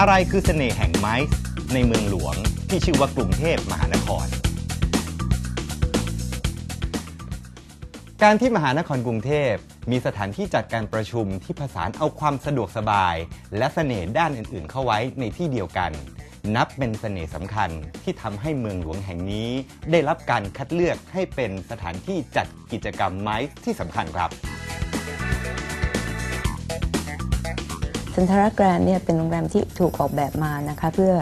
อะไรคือเสน่ห์แห่งไม้ในเมืองหลวงที่ชื่อว่ากรุงเทพมหานคร การที่มหานครกรุงเทพมีสถานที่จัดการประชุมที่ผสานเอาความสะดวกสบาย และเสน่ห์ด้านอื่นๆ เข้าไว้ในที่เดียวกัน นับเป็นเสน่ห์สำคัญที่ทำให้เมืองหลวงแห่งนี้ ได้รับการคัดเลือกให้เป็นสถานที่จัดกิจกรรมไม้ที่สำคัญครับ นทรัลแกรนเนี่ยเป็นโรงแรมที่ถูกออกแบบมานะคะเพื่อ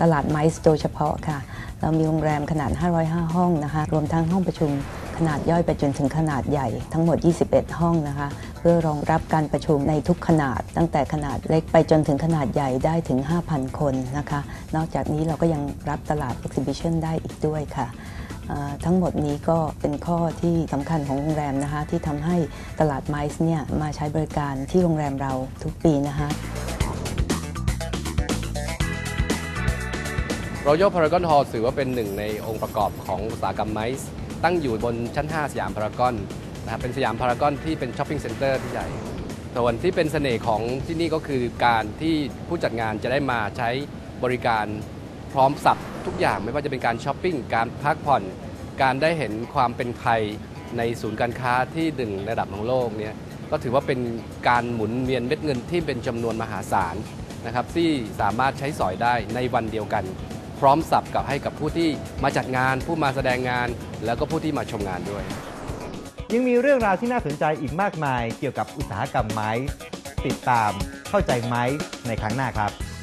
ตลาดไมซ์โดยเฉพาะค่ะ เรามีโรงแรมขนาด 505 ห้องนะคะ รวมทั้งห้องประชุมขนาดย่อยไปจนถึงขนาดใหญ่ทั้งหมด 21 ห้องนะคะ เพื่อรองรับการประชุมในทุกขนาด ตั้งแต่ขนาดเล็กไปจนถึงขนาดใหญ่ได้ถึง 5,000 คนนะคะ นอกจากนี้เราก็ยังรับตลาด Exhibition ได้อีกด้วยค่ะ ทั้งหมดนี้ก็เป็นข้อที่สำคัญของโรงแรมนะคะที่ทำให้ตลาดไมซ์เนี่ยมาใช้บริการที่โรงแรมเราทุกปีนะคะ Royal Paragon Hall ถือว่าเป็นหนึ่งในองค์ประกอบของอุตสาหกรรมไมซ์ตั้งอยู่บนชั้น 5 สยามพารากอนนะครับเป็นสยามพารากอนที่เป็นช้อปปิ้งเซ็นเตอร์ที่ใหญ่ส่วนที่เป็นเสน่ห์ของที่นี่ก็คือการที่ผู้จัดงานจะได้มาใช้บริการ พร้อมสับทุกอย่างไม่ว่าจะเป็นการช้อปปิ้งการพักผ่อน การได้เห็นความเป็นไทยในศูนย์การค้าที่หนึ่งระดับของโลกเนี่ยก็ถือว่าเป็นการหมุนเวียนเม็ดเงินที่เป็นจำนวนมหาศาลนะครับที่สามารถใช้สอยได้ในวันเดียวกัน พร้อมสับกับให้กับผู้ที่มาจัดงาน ผู้มาแสดงงาน แล้วก็ผู้ที่มาชมงานด้วย ยังมีเรื่องราวที่น่าสนใจอีกมากมาย เกี่ยวกับอุตสาหกรรมไม้ ติดตามเข้าใจไม้ในครั้งหน้าครับ